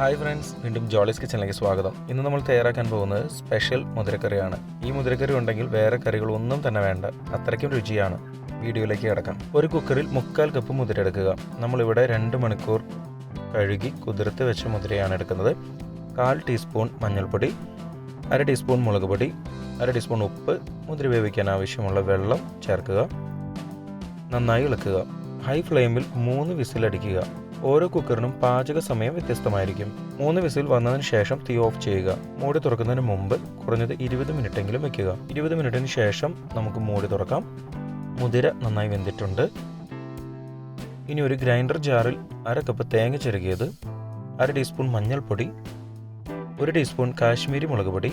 Hi friends വീണ്ടും ജോളിസ് കിച്ചണിലേക്ക് സ്വാഗതം. ഇന്ന് നമ്മൾ തയ്യാറാക്കാൻ പോകുന്നത് സ്പെഷ്യൽ മുതിരക്കറിയാണ്. ഈ മുതിരക്കറി ഉണ്ടെങ്കിൽ വേറെ കറികളൊന്നും തന്നെ വേണ്ട. അത്രയ്ക്കും രുചിയാണ്. വീഡിയോയിലേക്ക് കിടക്കാം. ഒരു കുക്കറിൽ മുക്കാൽ കപ്പ് മുതിര എടുക്കുക. നമ്മളിവിടെ രണ്ട് മണിക്കൂർ കഴുകി കുതിർത്ത് വെച്ച മുതിരയാണ് എടുക്കുന്നത്. കാൽ ടീസ്പൂൺ മഞ്ഞൾപ്പൊടി അര ടീസ്പൂൺ മുളക് പൊടി അര ടീസ്പൂൺ ഉപ്പ് മുതിര വേവിക്കാൻ ആവശ്യമുള്ള വെള്ളം ചേർക്കുക. നന്നായി ഇളക്കുക. ഹൈ ഫ്ലെയിമിൽ മൂന്ന് വിസിലടിക്കുക. ഓരോ കുക്കറിനും പാചക സമയം വ്യത്യസ്തമായിരിക്കും. മൂന്ന് വിസിൽ വന്നതിന് ശേഷം തീ ഓഫ് ചെയ്യുക. മൂടി തുറക്കുന്നതിന് മുമ്പ് കുറഞ്ഞത് ഇരുപത് മിനിറ്റെങ്കിലും വെക്കുക. ഇരുപത് മിനിറ്റിന് ശേഷം നമുക്ക് മൂടി തുറക്കാം. മുതിര നന്നായി വെന്തിട്ടുണ്ട്. ഇനി ഒരു ഗ്രൈൻഡർ ജാറിൽ അര കപ്പ് തേങ്ങ ചിരകിയത് അര ടീസ്പൂൺ മഞ്ഞൾപ്പൊടി ഒരു ടീസ്പൂൺ കാശ്മീരി മുളക് പൊടി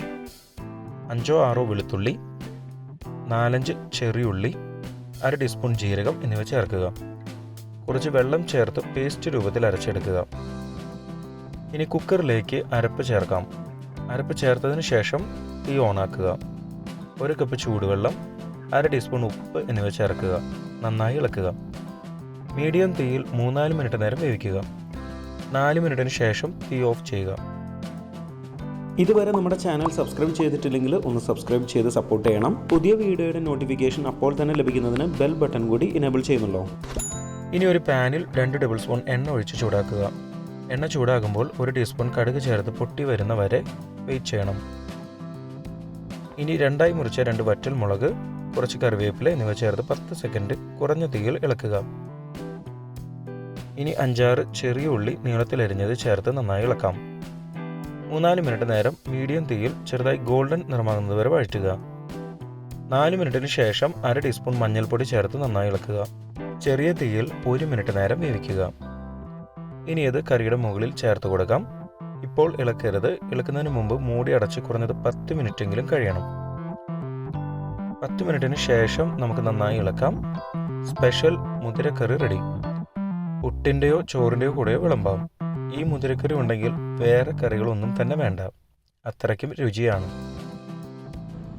അഞ്ചോ ആറോ വെളുത്തുള്ളി നാലഞ്ച് ചെറിയുള്ളി അര ടീസ്പൂൺ ജീരകം എന്നിവ ചേർക്കുക. കുറച്ച് വെള്ളം ചേർത്ത് പേസ്റ്റ് രൂപത്തിൽ അരച്ചെടുക്കുക. ഇനി കുക്കറിലേക്ക് അരപ്പ് ചേർക്കാം. അരപ്പ് ചേർത്തതിന് ശേഷം തീ ഓണാക്കുക. ഒരു കപ്പ് ചൂടുവെള്ളം അര ടീസ്പൂൺ ഉപ്പ് എന്നിവ ചേർക്കുക. നന്നായി ഇളക്കുക. മീഡിയം തീയിൽ മൂന്നാൽ മിനിറ്റ് നേരം വേവിക്കുക. നാല് മിനിറ്റിന് ശേഷം തീ ഓഫ് ചെയ്യുക. ഇതുവരെ നമ്മുടെ ചാനൽ സബ്സ്ക്രൈബ് ചെയ്തിട്ടില്ലെങ്കിൽ ഒന്ന് സബ്സ്ക്രൈബ് ചെയ്ത് സപ്പോർട്ട് ചെയ്യണം. പുതിയ വീഡിയോയുടെ നോട്ടിഫിക്കേഷൻ അപ്പോൾ തന്നെ ലഭിക്കുന്നതിന് ബെൽ ബട്ടൺ കൂടി ഇനേബിൾ ചെയ്യുന്നുള്ളൂ ഇനി ഒരു പാനിൽ രണ്ട് ടേബിൾ സ്പൂൺ എണ്ണ ഒഴിച്ച് ചൂടാക്കുക. എണ്ണ ചൂടാകുമ്പോൾ ഒരു ടീസ്പൂൺ കടുക് ചേർത്ത് പൊട്ടി വരുന്ന വരെ വെയിറ്റ് ചെയ്യണം. ഇനി രണ്ടായി മുറിച്ച രണ്ട് വറ്റൽ മുളക് കുറച്ച് കറിവേപ്പില എന്നിവ ചേർത്ത് പത്ത് സെക്കൻഡ് കുറഞ്ഞ തീയിൽ ഇളക്കുക. ഇനി അഞ്ചാറ് ചെറിയ ഉള്ളി നീളത്തിലരിഞ്ഞത് ചേർത്ത് നന്നായി ഇളക്കാം. മൂന്നാൽ മിനിറ്റ് നേരം മീഡിയം തീയിൽ ചെറുതായി ഗോൾഡൻ നിറമാകുന്നതുവരെ വഴറ്റുക. നാല് മിനിറ്റിന് ശേഷം അര ടീസ്പൂൺ മഞ്ഞൾപ്പൊടി ചേർത്ത് നന്നായി ഇളക്കുക. ചെറിയ തീയിൽ ഒരു മിനിറ്റ് നേരം വേവിക്കുക. ഇനി ഇത് കറിയുടെ മുകളിൽ ചേർത്ത് കൊടുക്കാം. ഇപ്പോൾ ഇളക്കരുത്. ഇളക്കുന്നതിന് മുമ്പ് മൂടി അടച്ച് കുറഞ്ഞത് പത്ത് മിനിറ്റെങ്കിലും കഴിയണം. പത്ത് മിനിറ്റിന് ശേഷം നമുക്ക് നന്നായി ഇളക്കാം. Special മുതിരക്കറി ready. പുട്ടിന്റെയോ ചോറിന്റെയോ കൂടെയോ വിളമ്പാം. ഈ മുതിരക്കറി ഉണ്ടെങ്കിൽ വേറെ കറികളൊന്നും തന്നെ വേണ്ട. അത്രയ്ക്കും രുചിയാണ്.